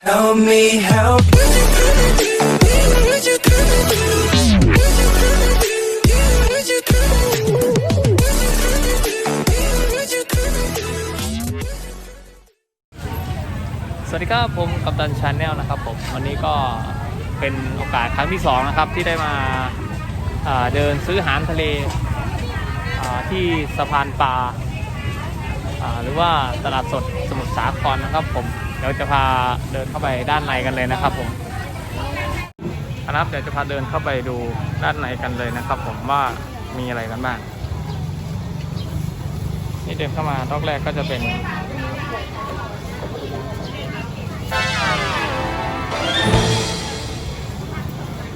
Help me help. สวัสดีครับผมกัปตันชาแนลนะครับผมวันนี้ก็เป็นโอกาสครั้งที่สองนะครับที่ได้มาาเดินซื้ออาหารทะเลที่สะพานปลาาหรือว่าตลาดสดสมุทรสาครนะครับผม เดี๋ยวจะพาเดินเข้าไปด้านในกันเลยนะครับผมนะครับเดี๋ยวจะพาเดินเข้าไปดูด้านในกันเลยนะครับ ผมว่ามีอะไรกันบ้างนี่เดินเข้ามารอบแรกก็จะเป็น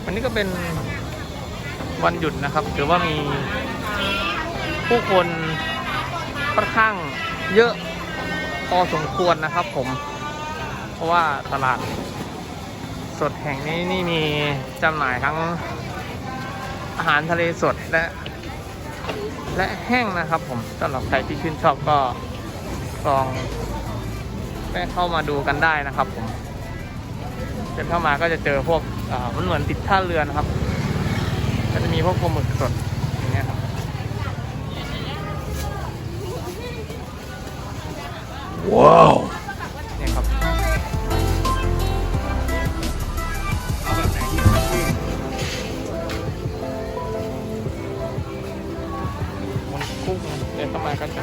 วันนี้ก็เป็นวันหยุดนะครับถือว่ามีผู้คนค่อนข้างเยอะพอสมควรนะครับผม ราะว่าตลาดสดแห่งนี้นี่มีจำหน่ายทั้งอาหารทะเลสดและ และแห้งนะครับผมสำหรับใครที่ชื่นชอบก็ลองแวะเข้ามาดูกันได้นะครับผมเดินเข้ามาก็จะเจอพวกมันเหมือนติดท่าเรือนะครับ ก็จะมีพวกปลาหมึกสดอย่างเงี้ยครับว้าว มันกุ้งเดินเข้ามาก็จะ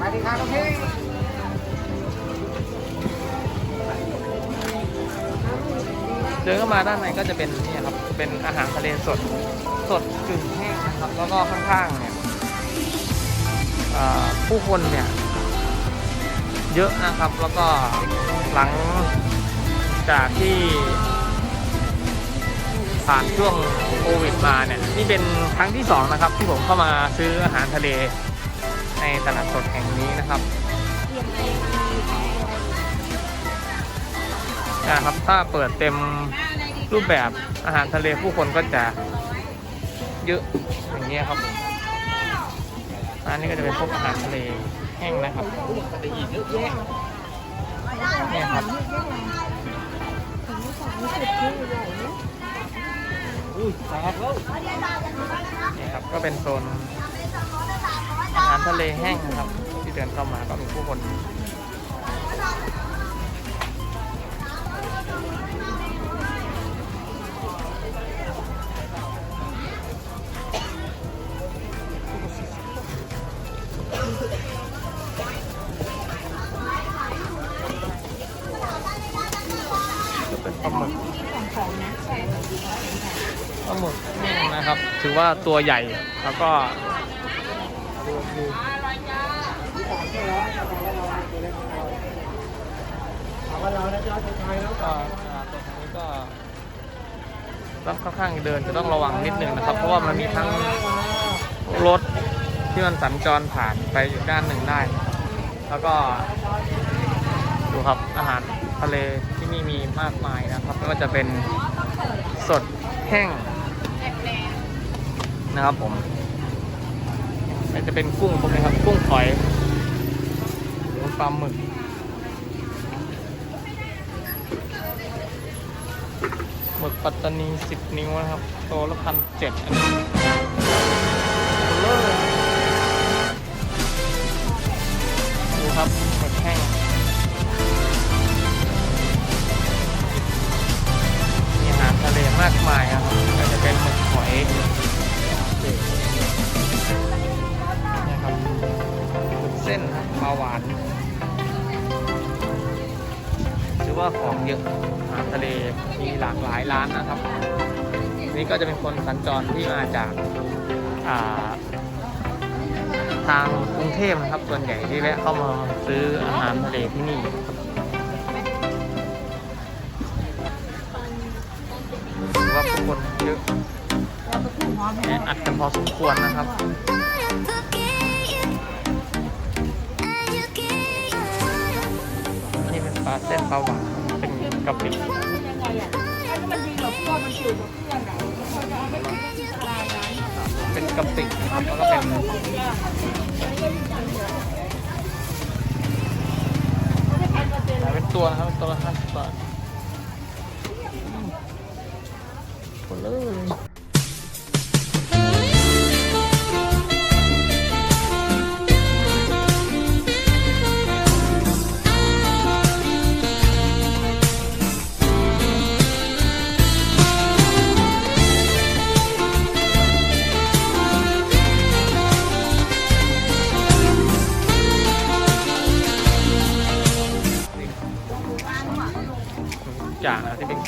มาดีครับพี่เดินเข้ามาด้านในก็จะเป็นนี่ครับ เป็นอาหารทะเลสด สดกึ่งแห้งนะครับ แล้วก็ข้างๆเนี่ยผู้คนเนี่ยเยอะนะครับ แล้วก็หลังจากที่ ผ่านช่วงโควิดมาเนี่ยนี่เป็นครั้งที่สองนะครับที่ผมเข้ามาซื้ออาหารทะเลในตลาดสดแห่งนี้นะครับนะครับถ้าเปิดเต็มรูปแบบอาหารทะเลผู้คนก็จะเยอะอย่างเงี้ครับผมอันนี้ก็จะเป็นพวกอาหารทะเลแห้งนะครับเนี่ยครับ อุ้ยแตกแล้วนี่ครับก็เป็นโซนอาหารทะเลแห้งครับ ที่เดินเข้ามาก็มีผู้คน ปลาหมึกนี่นะครับ ถือว่าตัวใหญ่แล้วก็ตัวคือถามว่าเรานะจะคนไทยแล้วก็ตรงนี้ก็ต้องค่อนข้างเดินจะต้องระวังนิดนึงนะครับ เพราะว่ามันมีทั้งรถที่มันสัญจรผ่านไปอีกด้านหนึ่งได้ แล้วก็ดูครับอาหารทะเลที่นี่มีมากมายนะครับไม่ว่าจะเป็นสดแห้ง นะครับผมไม่ว่าจะเป็นกุ้งพวกนี้ครับ กุ้งฝอยหรือปลาหมึกหมึกปัตตานี 10 นิ้วนะครับ โตละพันเจ็ดอันนี้ เส้นครับปลาหวานถือว่าของเยอะอาหารทะเลมีหลากหลายร้านนะครับ นี่ก็จะเป็นคนสัญจรที่มาจากอ่าทางกรุงเทพนะครับ ส่วนใหญ่ที่แวะเข้ามาซื้ออาหารทะเลที่นี่ถือว่าผู้คนเยอะแออัดกันพอสมควรนะครับ เป็นเส้นปลาหวานเป็นกะปิยังไงอะถ้ามันดีกว่าเพื่อนมันจืดกว่าเพื่อนเป็นกะปิครับแล้วก็เป็นเขาจะทำเกษตัวนะครับตัวละห้าสิบบาทหมดเลย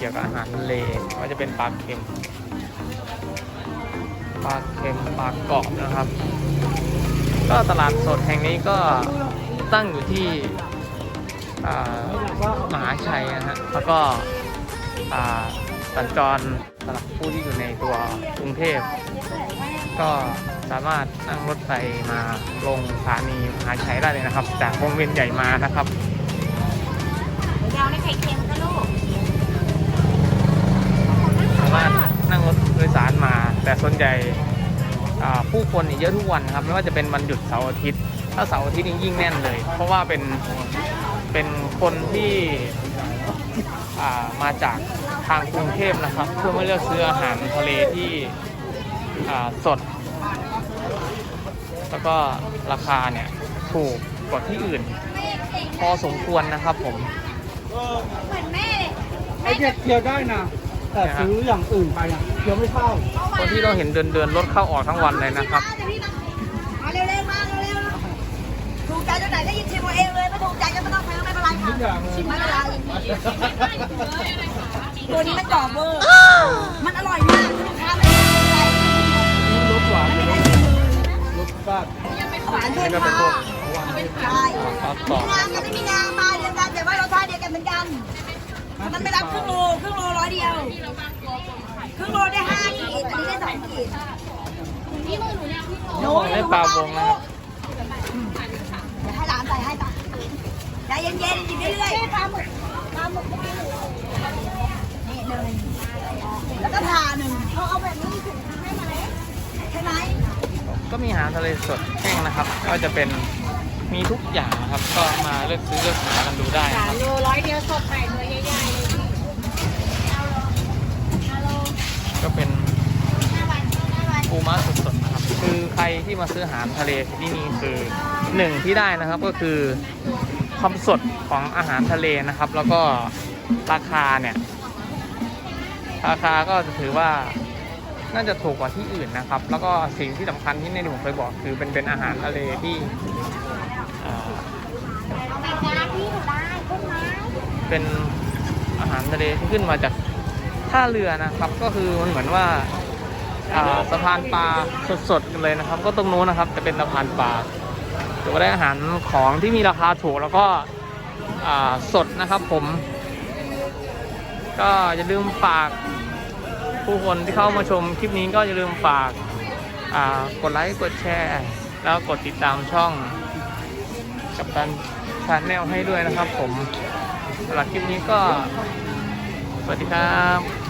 กี่ยวกับอาหารทะเลไม่ว่าจะเป็นปลาเค็มปลาเค็มปลากรอบนะครับ ก็ตลาดสดแห่งนี้ก็ตั้งอยู่ที่มหาชัยนะฮะแล้วก็สัญจรสำหรับผู้ที่อยู่ในตัวกรุงเทพ ก็สามารถนั่งรถไฟมาลงสถานีมหาชัยได้เลยนะครับ จากวงเวียนใหญ่มานะครับยาวในไข่เค็มก็ลูก มารถนั่งรถโดยสารมา แต่ส่วนใหญ่อ่าผู้คนนี่เยอะทุกวันครับ ไม่ว่าจะเป็นวันหยุดเสาร์อาทิตย์ ถ้าเสาร์อาทิตย์นี่ยิ่งแน่นเลย เพราะว่าเป็นเป็นคนที่อ่ามาจากทางกรุงเทพนะครับ เพื่อมาเลือกซื้ออาหารทะเลที่อ่าสด แล้วก็ราคาเนี่ยถูกกว่าที่อื่น พอสมควรนะครับผมเหมือนแม่เลยไอ้เนี่ยเคี้ยวได้นะ แต่ซื้ออย่างอื่นไปอะเคี้ยวไม่เข้าคนที่เราเห็นเดินเดินๆรถเข้าออกทั้งวันเลยนะครับมาเร็วๆมาเร็วๆถูกใจตัวไหนก็ยินชิมเอาเองเลยไม่ถูกใจก็ไม่ต้องซื้อไม่เป็นไรค่ะทุกอย่างเลยชิมไม่เป็นไรตัวนี้มันกรอบเวอร์มันอร่อยมากลูกค้าไม่ได้อะไรรสหวานไม่รได้ชิมเลยสชาติหวานนี่เค็มก็เป็นพวกใช่ซอสกรอบงานก็ไม่มีงานมาเดียวกันแต่ว่ารสชาติเดียวกันเหมือนกัน มันไม่รับครึ่งโลครึ่งโลร้อยเดียวครึ่งโลได้ห้าขีดอันนี้ได้สองขีดโน้ตได้ปลาวงนะครับเดี๋ยวให้หลานใส่ให้ปะใจเย็นๆหยิบเรื่อยๆปลาหมึกปลาหมึกเมื่อกี้นี่หนึ่งแล้วก็ผ่าหนึ่งเขาเอาแบบนี้ถึงให้มาเลยใช่ไหมก็มีอาหารทะเลสดแห้งนะครับ ก็จะเป็นมีทุกอย่างนะครับ ก็มาเลือกซื้อเลือกหากันดูได้นะครับโลร้อยเดียวสดใหม่ตัวใหญ่ๆเลย ก็เป็นปูม้าสดๆนะครับ คือใครที่มาซื้ออาหารทะเลที่นี่คือหนึ่งที่ได้นะครับก็คือความสดของอาหารทะเลนะครับ แล้วก็ราคาเนี่ย ราคาก็จะถือว่าน่าจะถูกกว่าที่อื่นนะครับ แล้วก็สิ่งที่สำคัญที่ในที่ผมเคยบอกคือเป็นเป็นอาหารทะเลที่อ่าเป็นอาหารทะเลที่ขึ้นมาจากท่าเรือนะครับ ก็คือมันเหมือนว่า สะพานปลาสดๆกันเลยนะครับ ก็ตรงนู้นนะครับจะเป็นสะพานปลาถือว่าได้อาหารของที่มีราคาถูกแล้วก็สดนะครับผม ก็อย่าลืมฝากผู้คนที่เข้ามาชมคลิปนี้ก็อย่าลืมฝากกดไลค์กดแชร์แล้วกดติดตามช่องกับตันชาแนลให้ด้วยนะครับผมสำหรับคลิปนี้ก็ สวัสดีครับ